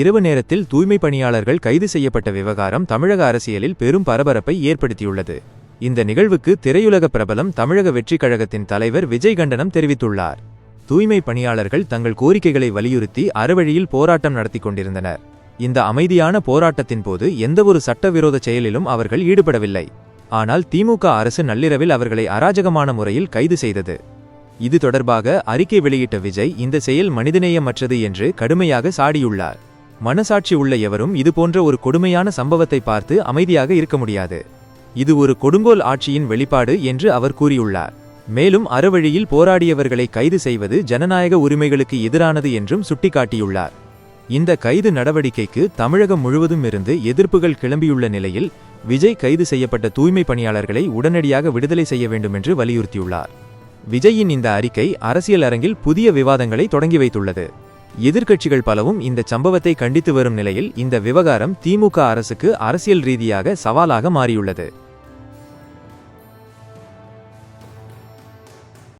இரவு நேரத்தில் தூய்மை பணியாளர்கள் கைது செய்யப்பட்ட விவகாரம் தமிழக அரசியலில் பெரும் பரபரப்பை ஏற்படுத்தியுள்ளது. இந்த நிகழ்வுக்கு திரையுலக பிரபலம் தமிழக வெற்றிக் கழகத்தின் தலைவர் விஜய் கண்டனம் தெரிவித்துள்ளார். தூய்மை பணியாளர்கள் தங்கள் கோரிக்கைகளை வலியுறுத்தி அறவழியில் போராட்டம் நடத்தி கொண்டிருந்தனர். இந்த அமைதியான போராட்டத்தின் போது எந்தவொரு சட்டவிரோத செயலிலும் அவர்கள் ஈடுபடவில்லை. ஆனால் திமுக அரசு நள்ளிரவில் அவர்களை அராஜகமான முறையில் கைது செய்தது. இது தொடர்பாக அறிக்கை வெளியிட்ட விஜய் இந்த செயல் மனிதநேயமற்றது என்று கடுமையாக சாடியுள்ளார். மனசாட்சி உள்ள எவரும் இதுபோன்ற ஒரு கொடுமையான சம்பவத்தை பார்த்து அமைதியாக இருக்க முடியாது. இது ஒரு கொடுங்கோல் ஆட்சியின் வெளிப்பாடு என்று அவர் கூறியுள்ளார். மேலும் அறவழியில் போராடியவர்களை கைது செய்வது ஜனநாயக உரிமைகளுக்கு எதிரானது என்றும் சுட்டிக்காட்டியுள்ளார். இந்த கைது நடவடிக்கைக்கு தமிழகம் முழுவதும் இருந்து எதிர்ப்புகள் கிளம்பியுள்ள நிலையில் விஜய் கைது செய்யப்பட்ட தூய்மை பணியாளர்களை உடனடியாக விடுதலை செய்ய வேண்டும் என்று வலியுறுத்தியுள்ளார். விஜயின் இந்த அறிக்கை அரசியல் அரங்கில் புதிய விவாதங்களை தொடங்கி வைத்துள்ளது. எதிர்க்கட்சிகள் பலவும் இந்த சம்பவத்தை கண்டித்து வரும் நிலையில் இந்த விவகாரம் திமுக அரசுக்கு அரசியல் ரீதியாக சவாலாக மாறியுள்ளது.